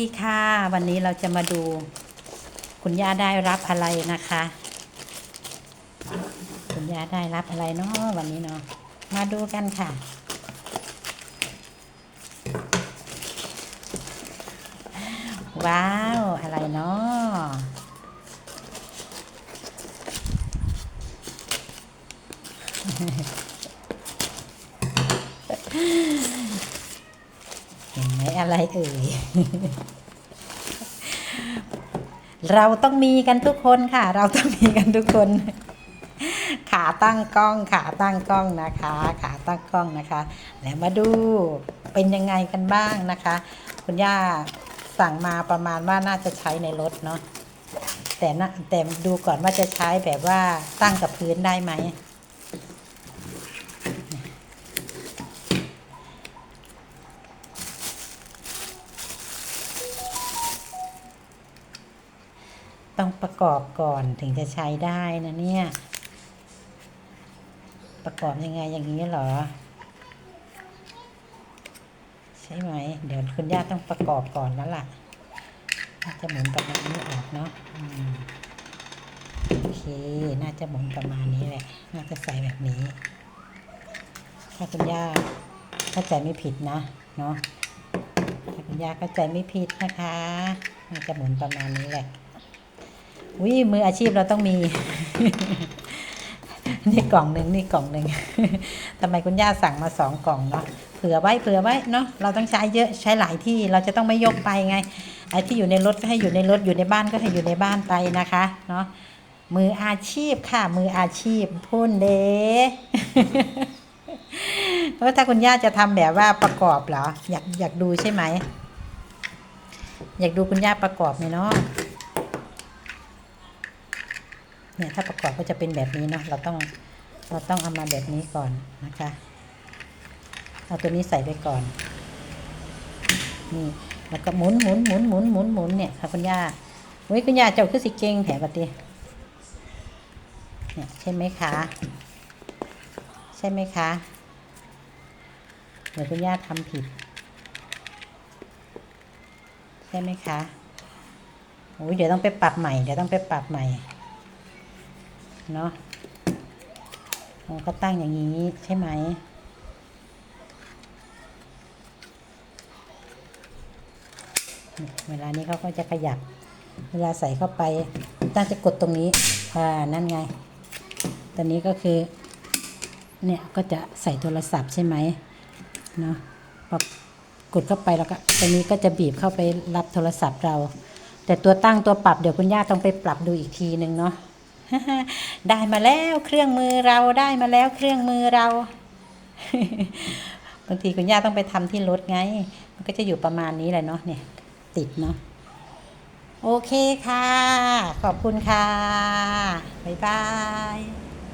ดีค่ะ วันนี้เราจะมาดู คุณย่าได้รับอะไรนะคะ คุณย่าได้รับอะไรเนาะวันนี้เนาะมาดูกันค่ะ ว้าว อะไรเนาะ ห็นไหมอะไรเอ่ย เราต้องมีกันทุกคนค่ะ เราต้องมีกันทุกคน ขาตั้งกล้อง ขาตั้งกล้องนะคะ ขาตั้งกล้องนะคะ แล้วมาดูเป็นยังไงกันบ้างนะคะ คุณย่าสั่งมาประมาณว่าน่าจะใช้ในรถเนาะแต่นะแต่ดูก่อนว่าจะใช้แบบว่าตั้งกับพื้นได้ไหม ต้องประกอบก่อนถึงจะใช้ได้นะเนี่ย ประกอบยังไงอย่างนี้เหรอ ใช่ไหม เดี๋ยวคุณย่าต้องประกอบก่อนแล้วล่ะน่าจะหมุนประมาณนี้ออกเนาะโอเค น่าจะหมุนประมาณนี้แหละ น่าจะใส่แบบนี้ ถ้าคุณย่าเข้าใจไม่ผิดนะ เนาะถ้าคุณย่าเข้าใจไม่ผิดนะคะ น่าจะหมุนประมาณนี้แหละ วิมืออาชีพเราต้องมี นี่กล่องหนึ่งนี่กล่องหนึ่งทำไมคุณย่าสั่งมาสองกล่องเนาะเผื่อไว้เผื่อไว้เนาะเราต้องใช้เยอะใช้หลายที่เราจะต้องไม่ยกไปไงไอ้ที่อยู่ในรถก็ให้อยู่ในรถอยู่ในบ้านก็ให้อยู่ในบ้านไปนะคะเนาะมืออาชีพค่ะ มืออาชีพพุ่นเด้เพราะถ้าคุณย่าจะทำแบบว่าประกอบเหรอ อยากอยากดูใช่ไหม อยากดูคุณย่าประกอบไหมเนาะ เนี่ยถ้าประกอบก็จะเป็นแบบนี้เนาะเราต้องเราต้องเอามาแบบนี้ก่อนนะคะเอาตัวนี้ใส่ไปก่อนนี่แล้วก็หมุนหมุนหมุนหมุนหมุนหมุนเนี่ยค่ะคุณย่าเฮ้ยคุณย่าเจ้าคือสิเก่งแถบปฏิเนี่ยใช่ไหมคะใช่ไหมคะเดี๋ยวคุณย่าทำผิด ใช่ไหมคะโอ้ยเดี๋ยวต้องไปปรับใหม่เดี๋ยวต้องไปปรับใหม่ เนาะมันก็ตั้งอย่างนี้ใช่ไหม เวลานี้เขาก็จะขยับ เวลาใส่เข้าไปตั้งจะกดตรงนี้ อ่า นั่นไง ตอนนี้ก็คือ เนี่ยก็จะใส่โทรศัพท์ใช่ไหมเนาะพอกดเข้าไปแล้วก็ตรงนี้ก็จะบีบเข้าไปรับโทรศัพท์เรา แต่ตัวตั้งตัวปรับเดี๋ยวคุณย่าต้องไปปรับดูอีกทีหนึ่งเนาะ ได้มาแล้วเครื่องมือเราได้มาแล้วเครื่องมือเราบางทีคุณย่าต้องไปทำที่รถไง มันก็จะอยู่ประมาณนี้แหละเนาะเนี่ย ติดเนาะโอเคค่ะ ขอบคุณค่ะ บ๊ายบาย